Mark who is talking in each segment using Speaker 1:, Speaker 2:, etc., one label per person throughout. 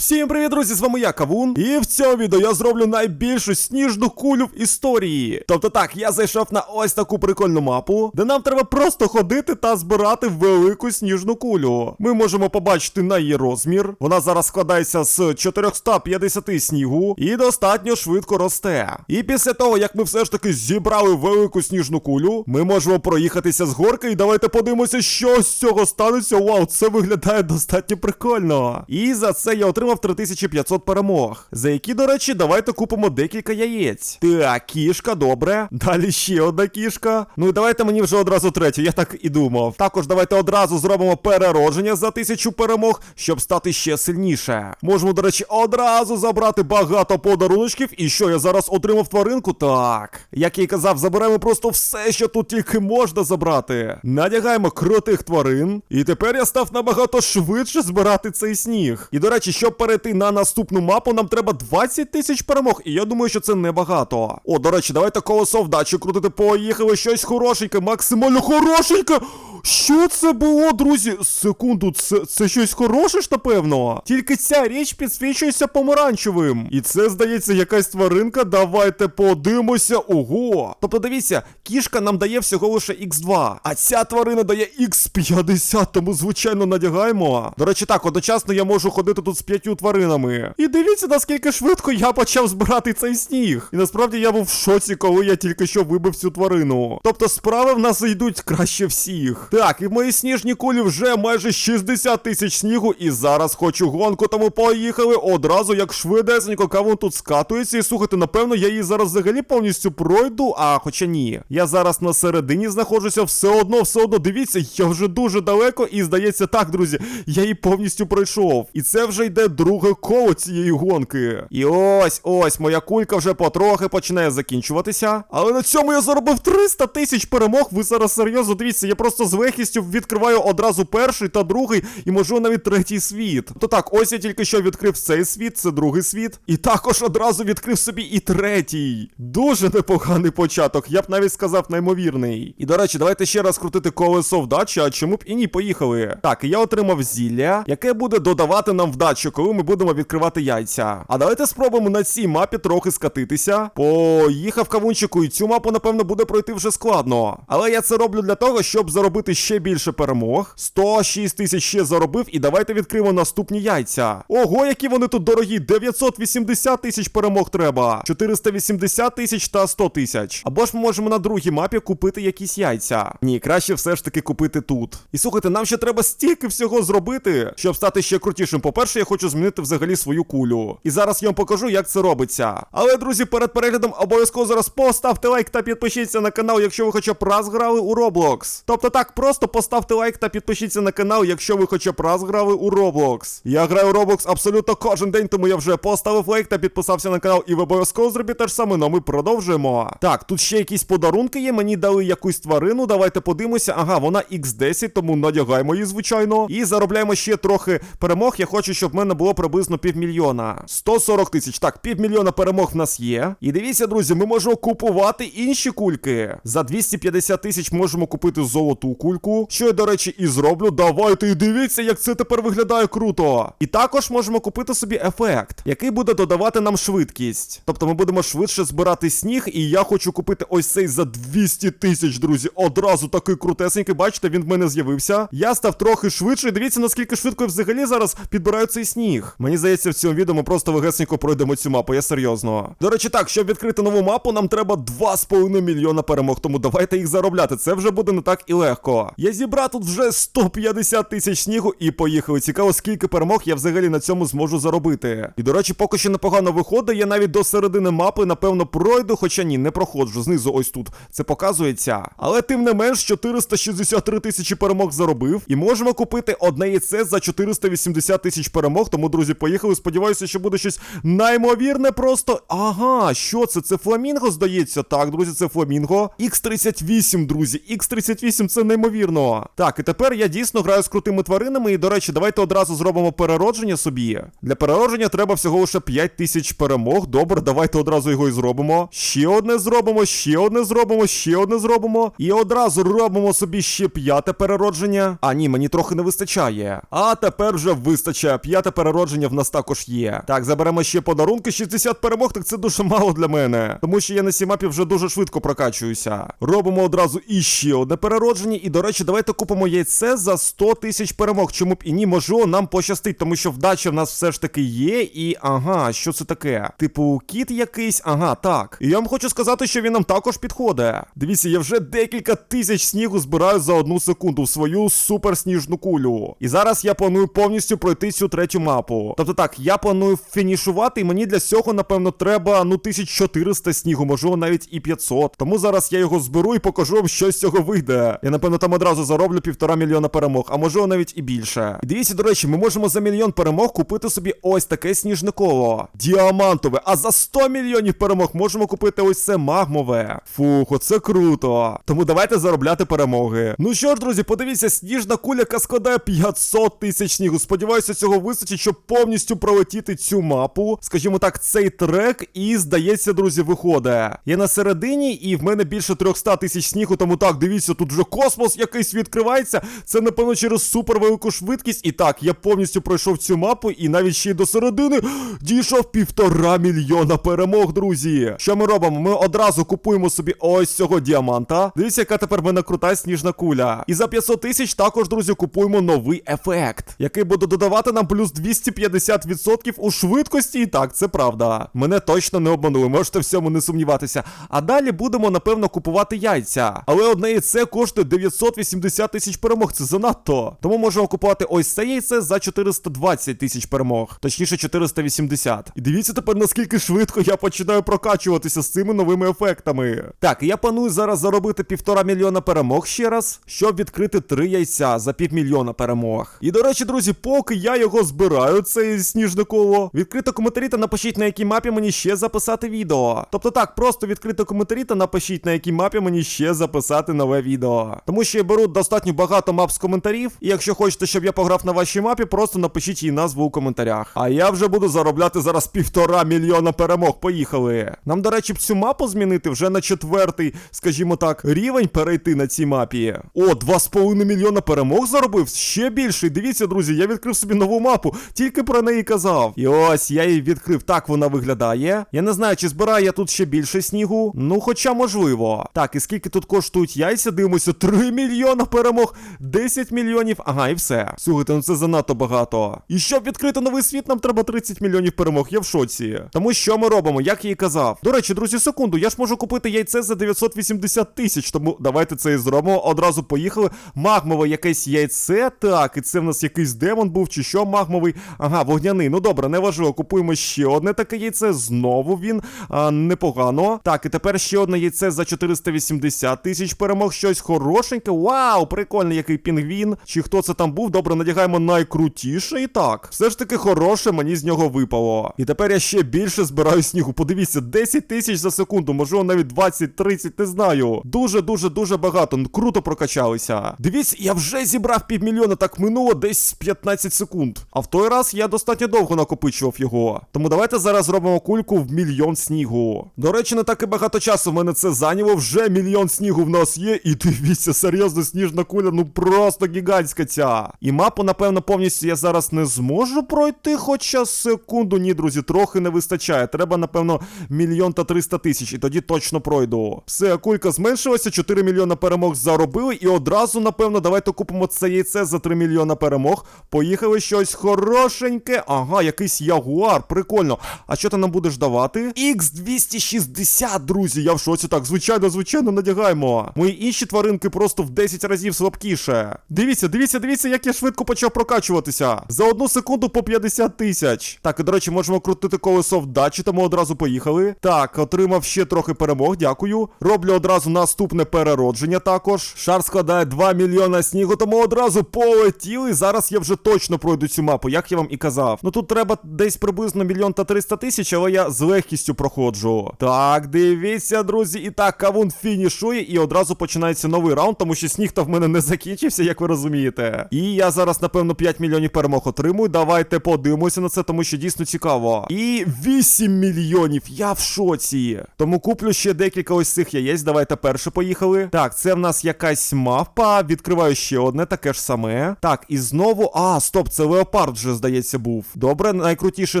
Speaker 1: Всім привіт, друзі! З вами я Кавун. І в цьому відео я зроблю найбільшу сніжну кулю в історії. Тобто так, я зайшов на ось таку прикольну мапу, де нам треба просто ходити та збирати велику сніжну кулю. Ми можемо побачити на її розмір. Вона зараз складається з 450 снігу і достатньо швидко росте. І після того, як ми все ж таки зібрали велику сніжну кулю, ми можемо проїхатися з горки. І давайте подивимося, що з цього станеться. Вау, це виглядає достатньо прикольно. І за це я отримав 3500 перемог. За які, до речі, давайте купимо декілька яєць. Так, кішка, добре. Далі ще одна кішка. Ну і давайте мені вже одразу третю, я так і думав. Також давайте одразу зробимо переродження за тисячу перемог, щоб стати ще сильніше. Можемо, до речі, одразу забрати багато подаруночків. І що я зараз отримав тваринку? Так. Як я й казав, заберемо просто все, що тут тільки можна забрати. Надягаємо крутих тварин. І тепер я став набагато швидше збирати цей сніг. І до речі, щоб перейти на наступну мапу, нам треба 20 тисяч перемог. І я думаю, що це небагато. О, до речі, давайте колесо вдачі крутити. Поїхали щось хорошеньке, максимально хорошеньке. Що це було, друзі? Секунду, це, це щось хороше ж, напевно. Тільки ця річ підсвічується помаранчевим. І це, здається, якась тваринка. Давайте подивимося. Ого. Тобто, дивіться, кішка нам дає всього лише X2, а ця тварина дає X50, тому, звичайно, надягаємо. До речі, так, одночасно я можу ходити тут з п'ятью тваринами. І дивіться, наскільки швидко я почав збирати цей сніг. І насправді я був в шоці, коли я тільки що вибив цю тварину. Тобто справи в нас йдуть краще всіх. Так, і в моїй сніжній кулі вже майже 60 тисяч снігу, і зараз хочу гонку, тому поїхали одразу, як швидесенько кавун тут скатується. І слухайте, напевно, я її зараз взагалі повністю пройду, а хоча ні. Я зараз на середині знаходжуся, все одно, все одно. Дивіться, я вже дуже далеко, і здається, так, друзі, я її повністю пройшов. І це вже йде друге коло цієї гонки. І ось, ось, моя кулька вже потрохи починає закінчуватися. Але на цьому я заробив 300 тисяч перемог. Ви зараз серйозно дивіться, я просто з легкістю відкриваю одразу перший та другий, і можу навіть третій світ. То так, ось я тільки що відкрив цей світ, це другий світ. І також одразу відкрив собі і третій. Дуже непоганий початок, я б навіть сказав неймовірний. І до речі, давайте ще раз крутити колесо вдачі, а чому б і ні, поїхали. Так, я отримав зілля, яке буде додавати нам вдачу, коли ми будемо відкривати яйця. А давайте спробуємо на цій мапі трохи скатитися. Поїхав кавунчику, і цю мапу, напевно, буде пройти вже складно. Але я це роблю для того, щоб заробити ще більше перемог. 106 тисяч ще заробив, і давайте відкриємо наступні яйця. Ого, які вони тут дорогі! 980 тисяч перемог треба. 480 тисяч та 100 тисяч. Або ж ми можемо на другій мапі купити якісь яйця. Ні, краще все ж таки купити тут. І слухайте, нам ще треба стільки всього зробити, щоб стати ще крутішим. По-перше, я хочу змінити взагалі свою кулю. І зараз я вам покажу, як це робиться. Але, друзі, перед переглядом обов'язково зараз поставте лайк та підпишіться на канал, якщо ви хоча б раз грали у Roblox. Тобто так, просто поставте лайк та підпишіться на канал, якщо ви хоча б раз грали у Roblox. Я граю у Roblox абсолютно кожен день, тому я вже поставив лайк та підписався на канал, і ви обов'язково зробіть те ж саме, ну а ми продовжуємо. Так, тут ще якісь подарунки є. Мені дали якусь тварину. Давайте подивимося. Ага, вона X10, тому надягаємо її, звичайно. І заробляємо ще трохи перемог. Я хочу, щоб в мене було приблизно півмільйона. 140 тисяч. Так, півмільйона перемог в нас є. І дивіться, друзі, ми можемо купувати інші кульки. За 250 тисяч можемо купити золоту кульку. Що я, до речі, і зроблю. Давайте і дивіться, як це тепер виглядає круто. І також можемо купити собі ефект, який буде додавати нам швидкість. Тобто ми будемо швидше збирати сніг, і я хочу купити ось цей за 200 тисяч, друзі. Одразу такий крутесенький. Бачите, він в мене з'явився. Я став трохи швидше. Дивіться, наскільки швидко я взагалі зараз підбираю цей сніг. Мені здається, в цьому відео ми просто вегесенько пройдемо цю мапу. Я серйозно. До речі, так, щоб відкрити нову мапу, нам треба 2,5 мільйона перемог. Тому давайте їх заробляти. Це вже буде не так і легко. Я зібрав тут вже 150 тисяч снігу і поїхали. Цікаво, скільки перемог я взагалі на цьому зможу заробити. І до речі, поки що непогано виходить. Я навіть до середини мапи, напевно, пройду, хоча ні, не проходжу. Знизу ось тут це показується. Але тим не менш, 463 тисячі перемог заробив. І можемо купити одне яйце за 480 тисяч перемог. Тому, друзі, поїхали. Сподіваюся, що буде щось неймовірне просто. Ага, що це? Це фламінго, здається. Так, друзі, це фламінго. Х38, друзі. Х38 це неймовірно. Так, і тепер я дійсно граю з крутими тваринами. І, до речі, давайте одразу зробимо переродження собі. Для переродження треба всього лише 5 тисяч перемог. Добре, давайте одразу його і зробимо. Ще одне зробимо, ще одне зробимо, ще одне зробимо. І одразу робимо собі ще п'яте переродження. А ні, мені трохи не вистачає. А тепер вже вистачає. П'яте переродження в нас також є. Так, заберемо ще подарунки. 60 перемог, так це дуже мало для мене. Тому що я на цій мапі вже дуже швидко прокачуюся. Робимо одразу іще одне переродження. І, до речі, давайте купимо яйце за 100 тисяч перемог. Чому б і ні, можливо, нам пощастить, тому що вдача в нас все ж таки є. І ага, що це таке? Типу, кіт якийсь, ага, так. І я вам хочу сказати, що він нам також підходить. Дивіться, я вже декілька тисяч снігу збираю за одну секунду в свою суперсніжну кулю. І зараз я планую повністю пройти цю третю мапу. Тобто так, я планую фінішувати, і мені для цього, напевно, треба ну 1400 снігу, можливо, навіть і 500. Тому зараз я його зберу і покажу вам, що з цього вийде. Я, напевно, там одразу зароблю півтора мільйона перемог, а можливо навіть і більше. І дивіться, до речі, ми можемо за мільйон перемог купити собі ось таке сніжне коло. Діамантове. А за 100 мільйонів перемог можемо купити ось це магмове. Фух, оце круто. Тому давайте заробляти перемоги. Ну що ж, друзі, подивіться, сніжна куля, складає 500 тисяч снігу. Сподіваюся, цього вистачить, щоб повністю пролетіти цю мапу. Скажімо так, цей трек, і здається, друзі, виходить. Я на середині, і в мене більше 300 тисяч снігу. Тому так, дивіться, тут вже космос якийсь відкривається. Це, напевно, через супервелику швидкість. І так, я повністю пройшов цю мапу, і навіть ще й до середини дійшов півтора мільйона перемог, друзі. Що ми робимо? Ми одразу купуємо собі ось цього діаманта. Дивіться, яка тепер в мене крута сніжна куля. І за 500 тисяч також, друзі, купуємо новий ефект, який буде додавати нам плюс 250% у швидкості. І так, це правда. Мене точно не обманули, можете в цьому не сумніватися. А далі будемо, напевно, купувати яйця. Але одне яйце коштує 980 тисяч перемог. Це занадто. Тому можемо купувати ось це яйце за 420 тисяч перемог. Точніше, 480. І дивіться тепер, наскільки швидко я починаю прокачуватися з цими новими ефектами. Так, я планую зараз заробити півтора мільйона перемог ще раз, щоб відкрити три яйця за півмільйона перемог. І до речі, друзі, поки я його збираю, цей сніжне коло, відкрите коментарі та напишіть, на якій мапі мені ще записати відео. Тобто так, просто відкрите коментарі та напишіть, на якій мапі мені ще записати нове відео. Тому що я беру достатньо багато мап з коментарів, і якщо хочете, щоб я пограв на вашій мапі, просто напишіть її назву у коментарях. А я вже буду заробляти зараз півтора мільйона перемог. Поїхали. Нам, до речі, б цю мапу змінити вже на четвертий, скажімо так, рівень перейти на цій мапі. О, 2,5 мільйона перемог заробив. Ще більше. Дивіться, друзі, я відкрив собі нову мапу, тільки про неї казав. І ось я її відкрив. Так вона виглядає. Я не знаю, чи збираю я тут ще більше снігу. Ну, хоча можливо. Так, і скільки тут коштують яйця? Дивимося, 3 мільйона перемог, 10 мільйонів. Ага, і все. Слухайте, ну це занадто багато. І щоб відкрити новий світ, нам треба 30 мільйонів перемог. Я в шоці. Тому що ми робимо, як і казав. До речі, друзі, секунду, я ж можу купити яйце за 980 тисяч. Тому давайте це і зробимо. Одразу поїхали. Магмове якесь яйце. Так, і це в нас якийсь демон був, чи що магмовий. Ага, вогняний. Ну добре, неважливо. Купуємо ще одне таке яйце. Знову він. А, непогано. Так, і тепер ще одне яйце за 480 тисяч перемог. Щось хорошеньке. Вау, прикольний який пінгвін. Чи хто це там був? Добре, надягаємо найкрутіше. І так. Все ж таки хороше мені з нього випало. І тепер я ще більше збираю снігу. Подивіться, 10 тисяч за секунду, можливо, навіть 20-30, не знаю. Дуже, дуже, багато. Круто прокачалися. Дивіться, я вже зібрав півмільйона, так минуло десь 15 секунд. А той раз я достатньо довго накопичував його. Тому давайте зараз зробимо кульку в мільйон снігу. До речі, не так і багато часу в мене це зайняло. Вже мільйон снігу в нас є. І дивіться, серйозно, сніжна куля, ну просто гігантська ця. І мапу, напевно, повністю я зараз не зможу пройти, хоча секунду, ні, друзі, трохи не вистачає. Треба, напевно, мільйон та триста тисяч, і тоді точно пройду. Все, кулька зменшилася, 4 мільйона перемог заробили, і одразу, напевно, давайте купимо це яйце за 3 мільйона перемог. Поїхали щось хорошеньке. Ага, якийсь ягуар, прикольно. А що ти нам будеш давати? X260, друзі, я в шоці. Так, звичайно, звичайно, надягаємо. Мої інші тваринки просто в 10 разів слабкіше. Дивіться, дивіться, дивіться, як я швидко почав прокачуватися. За одну секунду по 50 тисяч. Так, і до речі, можемо крутити колесо вдачі, тому одразу поїхали. Так, отримав ще трохи перемог, дякую. Роблю одразу наступне переродження також. Шар складає 2 мільйона снігу, тому одразу полетіли. Зараз я вже точно пройду цю мапу, як я вам і казав. Ну тут треба десь приблизно мільйон та 300 тисяч, але я з легкістю проходжу. Так, дивіться, друзі. І так, кавун фінішує, і одразу починається новий раунд, тому що сніг то в мене не закінчився, як ви розумієте. І я зараз, напевно, 5 мільйонів перемог отримую. Давайте подивимося на це, тому що дійсно цікаво. І 8 мільйонів. Я в шоці. Тому куплю ще декілька ось цих яєць. Давайте перше поїхали. Так, це в нас якась мавпа. Відкриваю ще одне, таке ж саме. Так, і знову. А, стоп, це леопард вже, здається, був. Добре, найкрутіше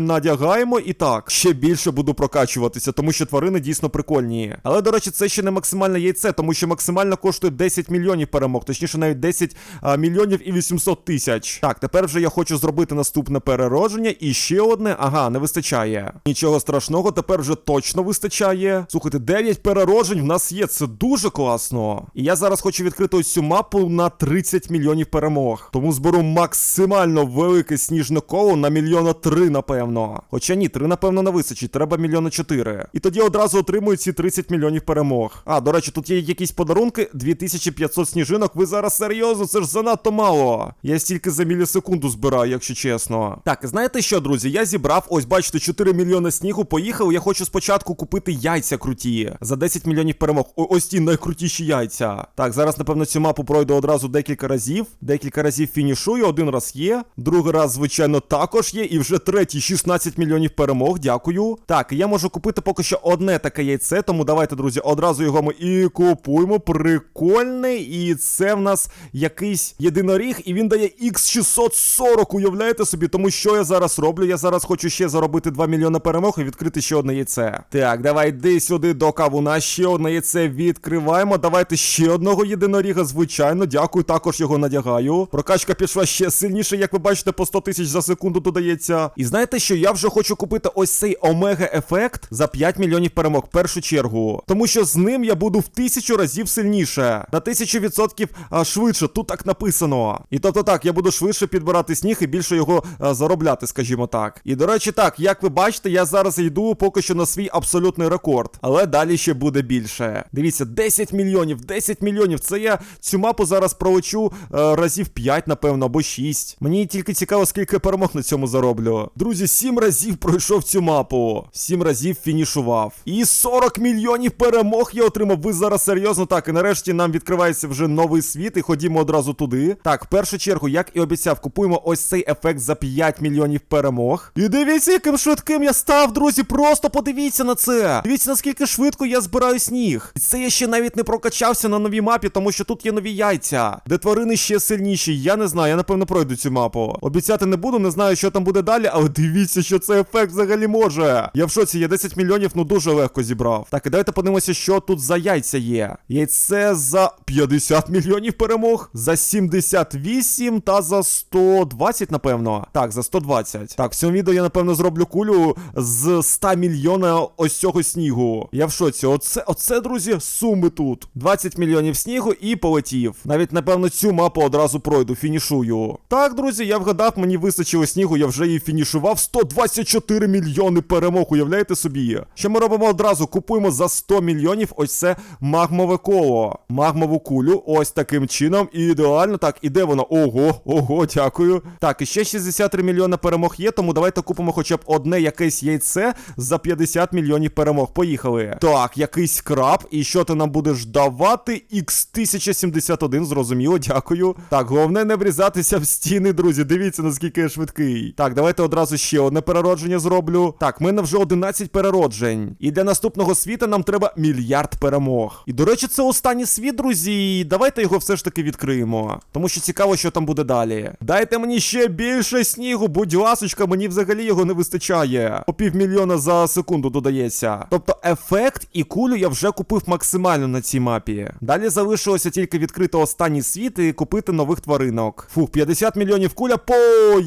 Speaker 1: надягаємо. І так, ще більше буду прокачуватися, тому що тварини дійсно прикольні. Але, до речі, це ще не максимальне яйце, тому що максимально коштує 10 мільйонів перемог, точніше, навіть 10 а, мільйонів і 800 тисяч. Так, тепер вже я хочу зробити наступне переродження. І ще одне. Ага, не вистачає. Нічого страшного, тепер вже точно вистачає. Слухайте, 9 перероджень в нас є. Це дуже класно. І я зараз хочу відкрити ось цю мапу на 30 мільйонів перемог. Тому зберу максимально велике сніжне коло на мільйона три, напевно. Хоча ні, три, напевно, не вистачить. Треба мільйона чотири. І тоді одразу отримую ці 30 мільйонів перемог. А, до речі, тут є якісь подарунки. 2500 сніжинок. Ви зараз серйозно, це ж занадто мало. Я стільки за мілісекунду збираю, якщо чесно. Так, знаєте що, друзі? Я зібрав, ось бачите, 4 мільйони снігу. Поїхав. Я хочу спочатку купити яйця круті за 10 мільйонів перемог. О, ось ті найкрутіші яйця. Так, зараз, напевно, цю мапу пройду одразу декілька разів. Декілька разів фінішую. Один раз є. Другий раз, звичайно, також є. І вже третій 16 мільйонів перемог. Дякую. Так, я можу купити поки що одне таке яйце. Тому давайте, друзі, одразу його ми і купуємо. Прикольне. І це в нас якийсь єдиноріг, і він дає X640. Уявляєте собі, тому що я зараз роблю? Я зараз хочу ще заробити 2 мільйони перемог і відкрити ще одне яйце. Так, давай йди сюди до кавуна. Ще одне яйце відкриваємо. Давайте ще одного єдиноріга, звичайно. Дякую, також його надягаю. Прокачка пішла ще сильніше, як ви бачите, по 100 тисяч за секунду додається. І знаєте що? Я вже хочу купити ось цей омега ефект за 5 мільйонів перемог в першу чергу. Тому що з ним я буду в тисячу разів сильніше. На тисячу відсотків а, швидше. Тут так написано. І тобто так, я буду швидше підбирати сніг і більше його а, заробляти, скажімо так. І до речі, так, як ви бачите, я зараз йду поки що на свій абсолютний рекорд. Але далі ще буде більше. Дивіться, 10 мільйонів, 10 мільйонів. Це я цю мапу зараз пролечу е, разів 5, напевно, або 6. Мені тільки цікаво, скільки перемог на цьому зароблю. Друзі, 7 разів пройшов цю мапу. 7 разів фінішував. І 40 мільйонів перемог я отримав. Ви зараз серйозно так. І нарешті нам відкривається вже новий світ. І ходімо одразу туди. Так, в першу чергу, як і обіцяв, купуємо ось цей ефект за 5 мільйонів перемог. І дивіться, яким швидким я став, друзі. Просто подивіться на це. Дивіться, наскільки швидко я збираю сніг. І це я ще навіть не прокачався на новій мапі, тому що тут є нові яйця, де тварини ще сильніші. Я не знаю, я напевно пройду цю мапу. Обіцяти не буду, не знаю, що там буде далі, але дивіться, що цей ефект взагалі може. Я в шоці, я 10 мільйонів, ну дуже легко зібрав. Так, і давайте подивимося, що тут за яйця є. Яйце за 50 мільйонів перемог, за 78 та за 120, напевно. Так, за 120. Так, в цьому відео я, напевно, зроблю кулю з 100 мільйона ось цього снігу. Я в шоці. Оце, оце, друзі, суми тут. 20 мільйонів снігу і полетів. Навіть, напевно, цю мапу одразу пройду, фінішую. Так, друзі, я вгадав, мені вистачило снігу, я вже її фінішував. 124 мільйони перемог, уявляєте собі? Що ми робимо одразу? Купуємо за 100 мільйонів ось це магмове коло. Магмову кулю, ось таким чином. І ідеально. Так, і де воно? Ого, ого, дякую. Так, і ще 63 мільйони перемог є, тому давайте купимо хоча б одне якесь яйце за 50 мільйонів перемог. Поїхали. Так, якийсь краб. І що ти нам будеш давати? X1071, зрозуміло, дякую. Так, головне не врізатися в стіни, друзі. Дивіться, наскільки я швидкий. Так, давайте одразу ще одне переродження зроблю. Так, в мене вже 11 перероджень. І для наступного світа нам треба мільярд перемог. І до речі, це останній світ, друзі. Давайте його все ж таки відкриємо. Тому що цікаво, що там буде далі. Дайте мені ще більше снігу, будь ласочка, мені взагалі його не вистачає. По півмільйона за секунду додається. Тобто ефект і кулю я вже купив максимально на цій мапі. Далі залишилося тільки відкрити останній світ і купити нових тваринок. Фух, 50 мільйонів куля.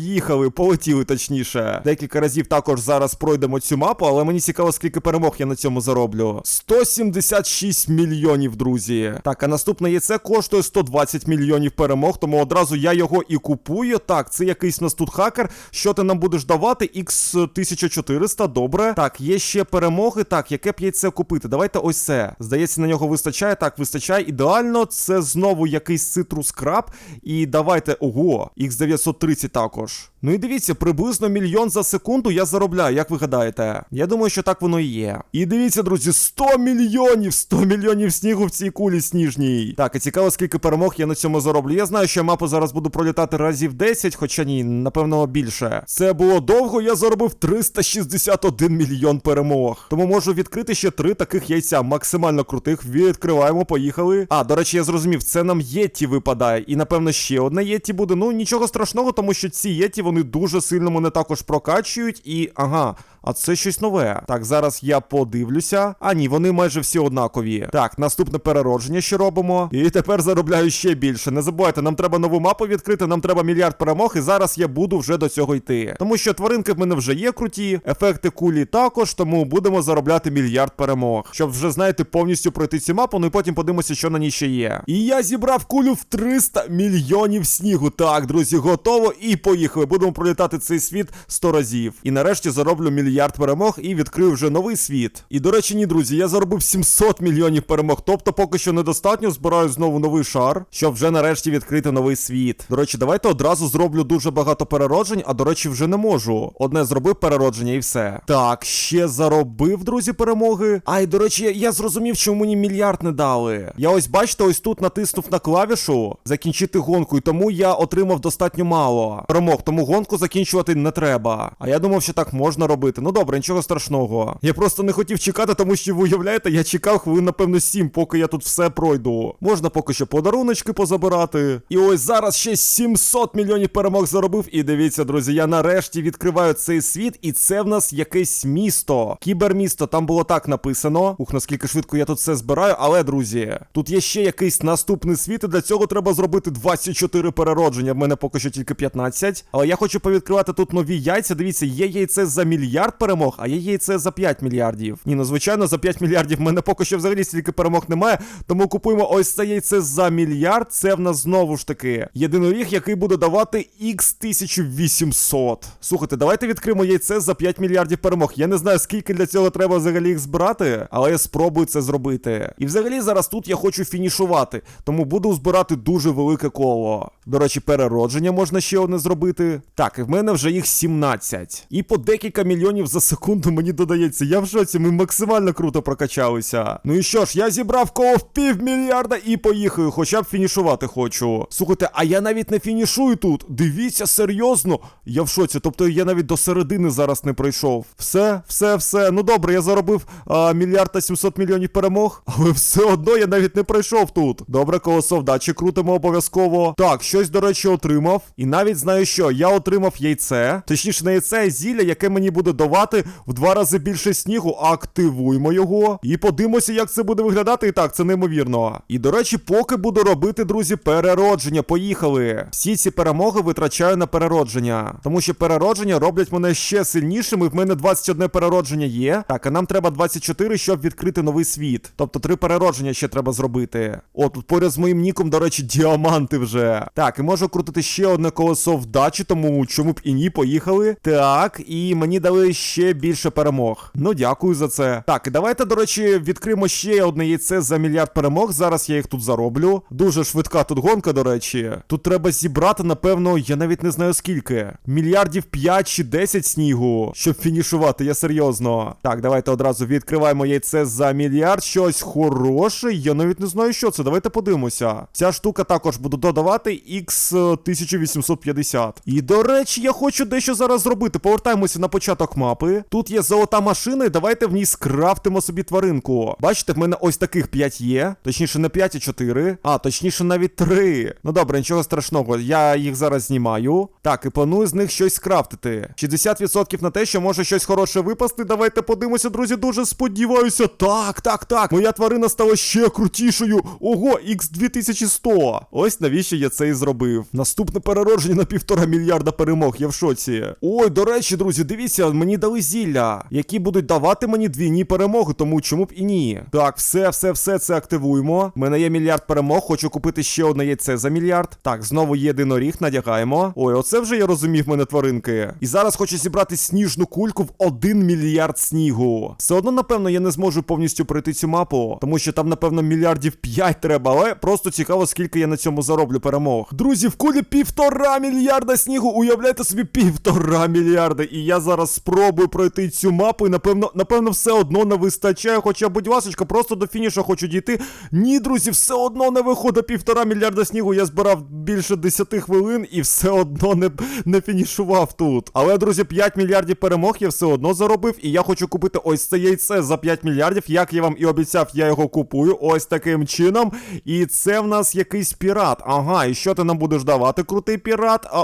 Speaker 1: Поїхали, полетіли точніше. Декілька разів також зараз пройдемо цю мапу, але мені цікаво, скільки перемог я на цьому зароблю. 176 мільйонів, друзі. Так, а наступне яйце коштує 120 мільйонів перемог, тому одразу я його і купую. Так, це якийсь нас тут хакер. Що ти нам будеш давати? X1400, добре. Так, є ще перемоги. Так, яке б яйце купити? Давайте ось це. Здається, на нього вистачає. Так, вистачає. Ідеально. Це знову якийсь цитрус краб. І давайте. Ого, X930 також. Bosch. Ну і дивіться, приблизно мільйон за секунду я заробляю, як ви гадаєте? Я думаю, що так воно і є. І дивіться, друзі, 100 мільйонів! 100 мільйонів снігу в цій кулі сніжній. Так, і цікаво, скільки перемог я на цьому зароблю. Я знаю, що я мапу зараз буду пролітати разів 10, хоча ні, напевно, більше. Це було довго, я заробив 361 мільйон перемог. Тому можу відкрити ще три таких яйця, максимально крутих. Відкриваємо, поїхали. А, до речі, я зрозумів, це нам єті випадає. І напевно ще одне єті буде. Ну нічого страшного, тому що ці єті вони дуже сильно мене також прокачують. І ага. А це щось нове. Так, зараз я подивлюся. А ні, вони майже всі однакові. Так, наступне переродження, що робимо. І тепер заробляю ще більше. Не забувайте, нам треба нову мапу відкрити, нам треба мільярд перемог, і зараз я буду вже до цього йти. Тому що тваринки в мене вже є круті, ефекти кулі також, тому будемо заробляти мільярд перемог. Щоб вже, знаєте, повністю пройти цю мапу, ну і потім подивимося, що на ній ще є. І я зібрав кулю в 300 мільйонів снігу. Так, друзі, готово і поїхали. Будемо пролітати цей світ 100 разів. І нарешті зароблю мільярд перемог і відкрию вже новий світ. І до речі, ні, друзі, я заробив 700 мільйонів перемог. Тобто поки що недостатньо, збираю знову новий шар, щоб вже нарешті відкрити новий світ. До речі, давайте одразу зроблю дуже багато перероджень, а до речі, вже не можу. Одне зробив переродження і все. Так, ще заробив, друзі, перемоги. А й до речі, я, я зрозумів, чому мені мільярд не дали. Я ось бачите, ось тут натиснув на клавішу закінчити гонку, і тому я отримав достатньо мало. Перемог, тому гонку закінчувати не треба. А я думав, що так можна робити. Ну добре, нічого страшного. Я просто не хотів чекати, тому що ви уявляєте, я чекав хвилин, напевно, сім, поки я тут все пройду. Можна поки що подаруночки позабирати. І ось зараз ще 700 мільйонів перемог заробив. І дивіться, друзі, я нарешті відкриваю цей світ, і це в нас якесь місто. Кібермісто, там було так написано. Ух, наскільки швидко я тут все збираю, але, друзі, тут є ще якийсь наступний світ, і для цього треба зробити 24 переродження. В мене поки що тільки 15. Але я хочу повідкривати тут нові яйця. Дивіться, є яйце за мільярд перемог, а є яйце за 5 мільярдів. Ні, ну звичайно, за 5 мільярдів в мене поки що взагалі стільки перемог немає. Тому купуємо ось це яйце за мільярд. Це в нас знову ж таки єдиноріг, який буде давати x 1800. Слухайте, давайте відкриємо яйце за 5 мільярдів перемог. Я не знаю, скільки для цього треба взагалі їх збирати, але я спробую це зробити. І взагалі зараз тут я хочу фінішувати, тому буду збирати дуже велике коло. До речі, переродження можна ще одне зробити. Так, і в мене вже їх 17. І по декілька мільйонів за секунду мені додається. Я в шоці, ми максимально круто прокачалися. Ну і що ж, я зібрав коло в півмільярда і поїхаю, хоча б фінішувати хочу. Слухайте, а я навіть не фінішую тут. Дивіться, серйозно. Я в шоці, тобто я навіть до середини зараз не пройшов. Все, все, все. Ну добре, я заробив а, мільярд та 700 мільйонів перемог, але все одно я навіть не пройшов тут. Добре, колесо вдачі крутимо обов'язково. Так, щось, до речі, отримав. І навіть знаю що, я отримав яйце. Точніше, не яйце, а зілля, яке мені буде давати в два рази більше снігу. Активуємо його. І подивимося, як це буде виглядати. І так, це неймовірно. І до речі, поки буду робити, друзі, переродження. Поїхали. Всі ці перемоги витрачаю на переродження. Тому що переродження роблять мене ще сильнішими. В мене 21 переродження є. Так, а нам треба 24, щоб відкрити новий світ. Тобто три переродження ще треба зробити. О, тут поряд з моїм ніком, до речі, діаманти вже. Так, і можу крутити ще одне колесо вдачі, тому чому б і ні, поїхали. Так, і мені дали ще більше перемог. Ну, дякую за це. Так, давайте, до речі, відкриємо ще одне яйце за мільярд перемог. Зараз я їх тут зароблю. Дуже швидка тут гонка, до речі. Тут треба зібрати, напевно, я навіть не знаю скільки. Мільярдів 5 чи 10 снігу, щоб фінішувати, я серйозно. Так, давайте одразу відкриваємо яйце за мільярд. Щось хороше. Я навіть не знаю, що це. Давайте подивимося. Ця штука також буде додавати X 1850. І до речі, я хочу дещо зараз зробити. Повертаємося на початок мапи. Тут є золота машина, і давайте в ній скрафтимо собі тваринку. Бачите, в мене ось таких 5 є. Точніше, не 5, а 4. А, точніше, навіть 3. Ну добре, нічого страшного. Я їх зараз знімаю. Так, і планую з них щось скрафтити. 60% на те, що може щось хороше випасти. Давайте подивимося, друзі. Дуже сподіваюся. Так, так, так. Моя тварина стала ще крутішою. Ого, x 2100. Ось навіщо я це і зробив. Наступне переродження на півтора мільярда перемог. Я в шоці. Ой, до речі, друзі, дивіться, мені дали зілля, які будуть давати мені двійні перемоги, тому чому б і ні. Так, все, все, все це активуємо. У мене є мільярд перемог, хочу купити ще одне яйце за мільярд. Так, знову єдиноріг, надягаємо. Ой, оце вже я розумів мене тваринки. І зараз хочу зібрати сніжну кульку в 1 мільярд снігу. Все одно, напевно, я не зможу повністю пройти цю мапу, тому що там, напевно, мільярдів 5 треба, але просто цікаво, скільки я на цьому зароблю перемог. Друзі, в кулі півтора мільярда снігу. Уявляєте собі півтора мільярда. І я зараз спробую пройти цю мапу. І напевно, напевно, все одно не вистачає. Хоча, будь ласочка, просто до фінішу хочу дійти. Ні, друзі, все одно не виходить півтора мільярда снігу. Я збирав більше 10 хвилин і все одно не, не фінішував тут. Але, друзі, 5 мільярдів перемог я все одно заробив. І я хочу купити ось це яйце за 5 мільярдів. Як я вам і обіцяв, я його купую. Ось таким чином. І це в нас якийсь пірат. Ага, і що ти нам будеш давати, крутий пірат? А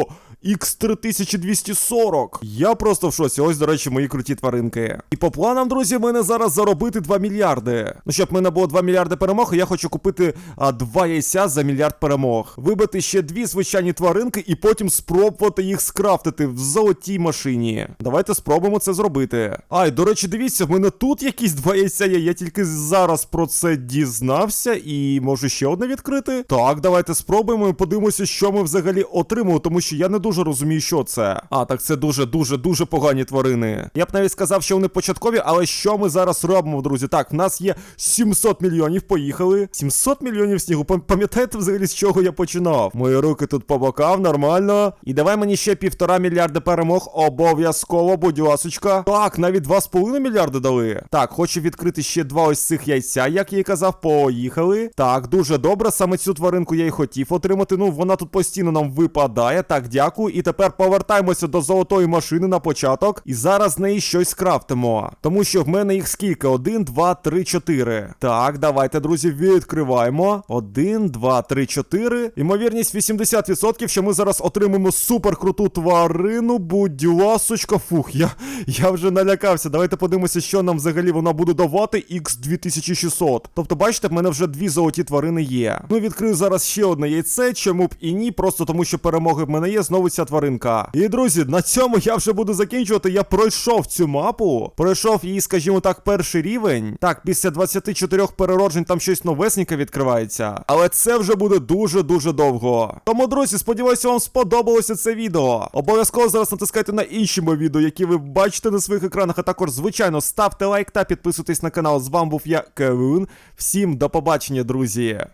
Speaker 1: ого! X3240. Я просто в шоці. Ось, до речі, мої круті тваринки. І по планам, друзі, в мене зараз заробити 2 мільярди. Ну, щоб в мене було 2 мільярди перемог, я хочу купити а, 2 яйця за мільярд перемог. Вибити ще дві звичайні тваринки і потім спробувати їх скрафтити в золотій машині. Давайте спробуємо це зробити. Ай, до речі, дивіться, в мене тут якісь два яйця є. Я тільки зараз про це дізнався і можу ще одне відкрити. Так, давайте спробуємо і подивимося, що ми взагалі отримали, тому що я не дуже розумію, що це. А, так це дуже, дуже, дуже погані тварини. Я б навіть сказав, що вони початкові, але що ми зараз робимо, друзі? Так, в нас є 700 мільйонів. Поїхали. 700 мільйонів снігу. Пам'ятаєте взагалі, з чого я починав? Мої руки тут по бокам, нормально. І давай мені ще півтора мільярда перемог. Обов'язково, будь ласочка. Так, навіть 2,5 мільярди дали. Так, хочу відкрити ще два ось цих яйця, як я і казав. Поїхали. Так, дуже добре. Саме цю тваринку я й хотів отримати. Ну, вона тут постійно нам випадає. Так, дякую. І тепер повертаємося до золотої машини на початок. І зараз з неї щось скрафтимо. Тому що в мене їх скільки? Один, два, три, чотири. Так, давайте, друзі, відкриваємо. Один, два, три, чотири. Ймовірність 80%, що ми зараз отримаємо супер круту тварину. Будь ласочка, фух, я, я вже налякався. Давайте подивимося, що нам взагалі вона буде давати. X2600. Тобто, бачите, в мене вже дві золоті тварини є. Ну, відкрию зараз ще одне яйце, чому б і ні, просто тому що перемоги в мене є знову ця тваринка. І друзі, на цьому я вже буду закінчувати. Я пройшов цю мапу, пройшов її, скажімо так, перший рівень. Так, після 24 перероджень там щось новесеньке відкривається. Але це вже буде дуже-дуже довго. Тому, друзі, сподіваюся, вам сподобалося це відео. Обов'язково зараз натискайте на інші мої відео, які ви бачите на своїх екранах. А також, звичайно, ставте лайк та підписуйтесь на канал. З вами був я, Кевін. Всім до побачення, друзі.